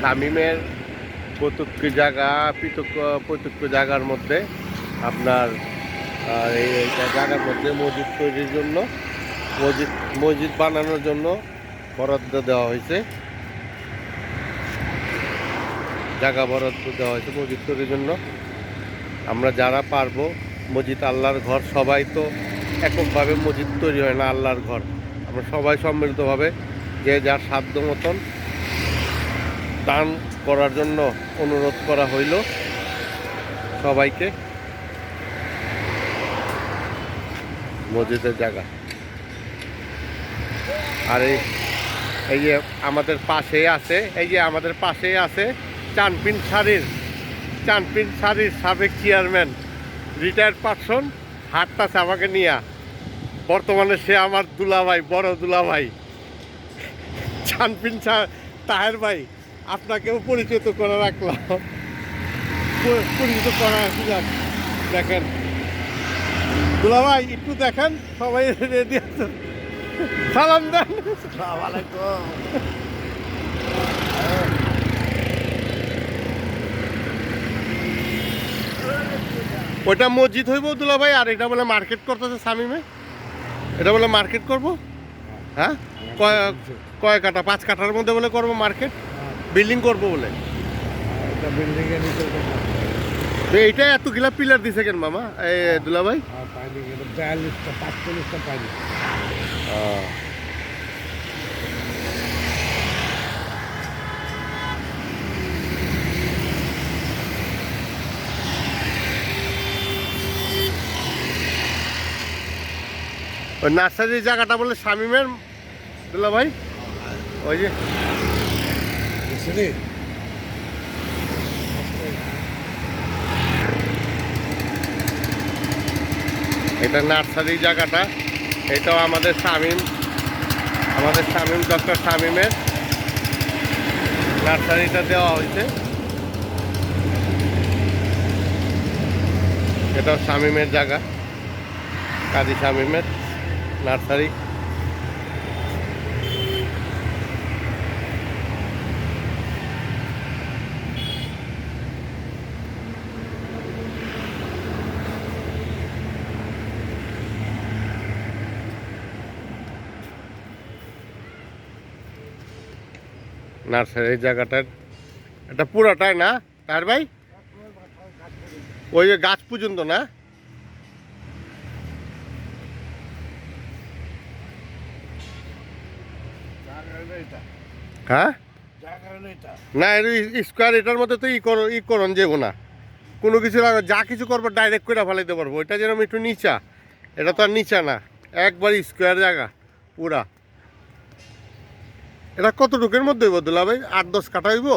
শামিমের প্রত্যেক জায়গা, পৃথক প্রত্যেক জায়গার মধ্যে আপনার এই জায়গার মধ্যে মসজিদ তৈরির জন্য, মসজিদ মসজিদ বানানোর জন্য বরাদ্দ দেওয়া হয়েছে। জায়গা বরাদ্দ দেওয়া হয়েছে মসজিদ তৈরির জন্য। আমরা যারা পারব, মসজিদ আল্লাহর ঘর, সবাই তো এককভাবে মসজিদ তৈরি হয় না আল্লাহর ঘর। আমরা সবাই সম্মিলিতভাবে যে যার সাধ্য মতন দান করার জন্য অনুরোধ করা হইল সবাইকে। মসজিদের জায়গা। আর এই যে আমাদের পাশেই আছে, এই যে আমাদের পাশেই আছে চানপিন শাড়ির চানপিন শাড়ির সাবেক চেয়ারম্যান রিটায়ার্ড পার্সন হাটটাছে আমাকে নিয়া। বর্তমানে সে আমার দুলাভাই, বড় দুলাভাই। চানপিন শা- তাহের ভাই আপনাকেও পরিচিত করে রাখলাম। পরিচিত করা সুযোগ দেখেন। দুলাভাই একটু দেখেন সবাই রেডি আছেন সালাম দেন। আসসালামাইকুম ওইটা মসজিদ হইব দুলাভাই আর এটা বলে মার্কেট করতেছে সামিমে এটা বলে মার্কেট করব? হ্যাঁ? কয় কয় কাটা পাঁচ কাঠার মধ্যে বলে করব মার্কেট বিল্ডিং করব বলে। তো এইটা এত গিলা পিলার দিছে কেন মামা? এই দুলাভাই? বিয়াল্লিশটা পাঁচচল্লিশটা পাইনি ওই নার্সারির জায়গাটা বলে শামিমের দুলাভাই? ওই যে বুঝলি এটা নার্সারি জায়গাটা। এটাও আমাদের শামিম। আমাদের শামিম, ডক্টর শামিমের নার্সারিটা দেওয়া হয়েছে। এটাও শামিমের জায়গা, কাজী শামিমের নার্সারি। নার্সারির জায়গাটার এটা পুরোটাই না? তার ভাই? ওই যে গাছ পর্যন্ত, না? হ্যাঁ? না, এর স্কোয়ার এটার মধ্যে তো ই কর, ই করন যাব না। কোনো কিছু লাগা যা কিছু করব ডাইরেক্ট করে ফেলাইতে পারব। এটা যেরকম একটু নিচা, এটা তো আর নিচা না। একবার স্কোয়ার জায়গা, পুরা। এটা কতটুকুর মধ্যে হইব দুলা ভাই? আট দশ কাঠা হইব?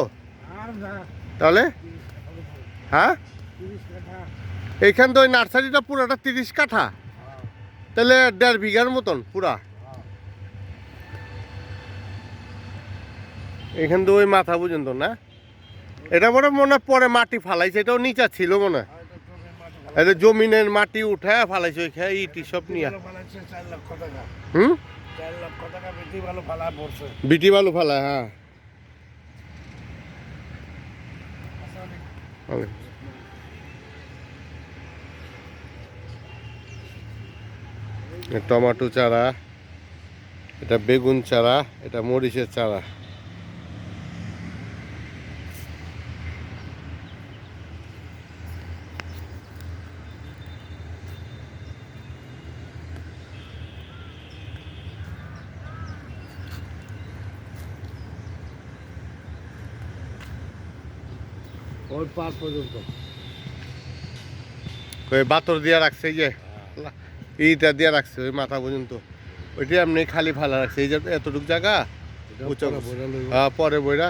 তাহলে? হ্যাঁ? এইখান তো ওই নার্সারিটা পুরাটা তিরিশ কাঠা। তাহলে দেড় বিঘার মতন পুরা। এখান তো ওই মাথা পর্যন্ত না? এটা মনে মনে পরে মাটি ফালাইছে। এটাও নিচা ছিল মনে হয়। এটা জমিনের মাটি উঠায় ফালাইছে ওইখানে ইটি সব নিয়ে। হুম? চার ফালা বিটি বালু ফালায় হ্যাঁ। টমেটো চারা এটা বেগুন চারা এটা মরিচের চারা। পর্যন্ত ওই বাতর দিয়া রাখছে এই যে ইটা দিয়া রাখছে ওই মাথা পর্যন্ত ওইটা এমনি খালি ফালা রাখছে এই যে এতটুক জায়গা পরে বইরা। হ্যাঁ পরে বইরা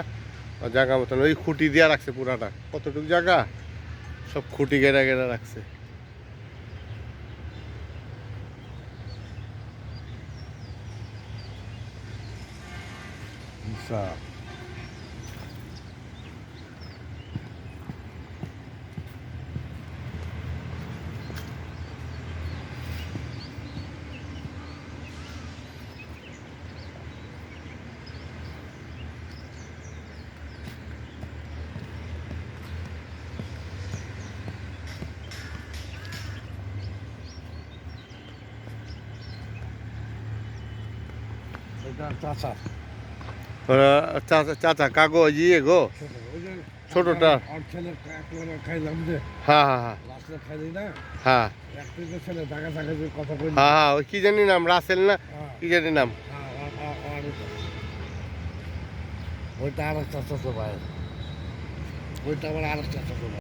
জায়গা মতন ওই খুঁটি দিয়া রাখছে পুরাটা কতটুক জায়গা সব খুঁটি গেড়া গেড়া রাখছে হিসাব। চাচা। চাচা চাচা কাগজ ইয়ে গো? ছোট ছোটটা। হ্যাঁ হ্যাঁ হ্যাঁ হ্যাঁ হ্যাঁ হ্যাঁ ওই কি জানি নাম রাসেল না? কি জানি নাম? ওইটা। আর একটা ছোট ভাই। ওইটা আবার আর ছোট ভাই।